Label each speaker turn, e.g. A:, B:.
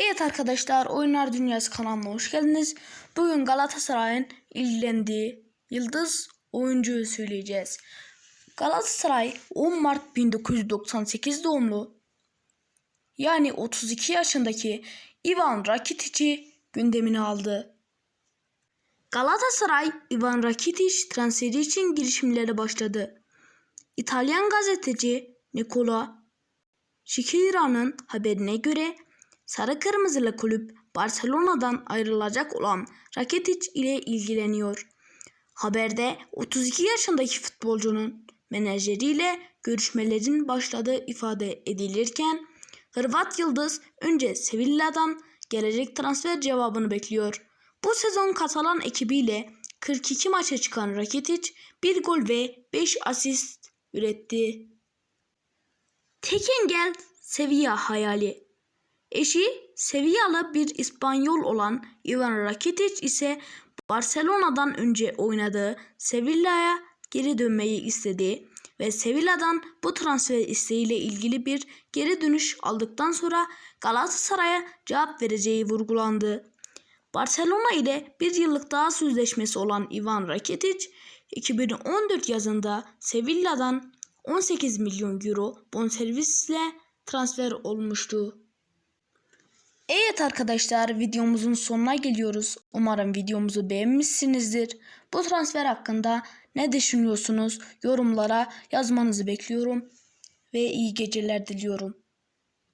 A: Evet arkadaşlar Oyunlar Dünyası kanalına hoş geldiniz. Bugün Galatasaray'ın ilgilendiği yıldız oyuncuyu söyleyeceğiz. Galatasaray 10 Mart 1998 doğumlu yani 32 yaşındaki Ivan Rakitic'i gündemine aldı. Galatasaray Ivan Rakitic transferi için girişimlere başladı. İtalyan gazeteci Nicola Şikira'nın haberine göre Sarı Kırmızılı kulüp Barcelona'dan ayrılacak olan Rakitic ile ilgileniyor. Haberde 32 yaşındaki futbolcunun menajeriyle görüşmelerin başladığı ifade edilirken Hırvat Yıldız önce Sevilla'dan gelecek transfer cevabını bekliyor. Bu sezon Katalan ekibiyle 42 maça çıkan Rakitic 1 gol ve 5 asist üretti. Tek engel Sevilla hayali. Eşi Sevillalı bir İspanyol olan Ivan Rakitic ise Barcelona'dan önce oynadığı Sevilla'ya geri dönmeyi istedi ve Sevilla'dan bu transfer isteğiyle ilgili bir geri dönüş aldıktan sonra Galatasaray'a cevap vereceği vurgulandı. Barcelona ile bir yıllık daha sözleşmesi olan Ivan Rakitic 2014 yazında Sevilla'dan 18 milyon euro bonservisle transfer olmuştu. Evet arkadaşlar videomuzun sonuna geliyoruz. Umarım videomuzu beğenmişsinizdir. Bu transfer hakkında ne düşünüyorsunuz? Yorumlara yazmanızı bekliyorum ve iyi geceler diliyorum.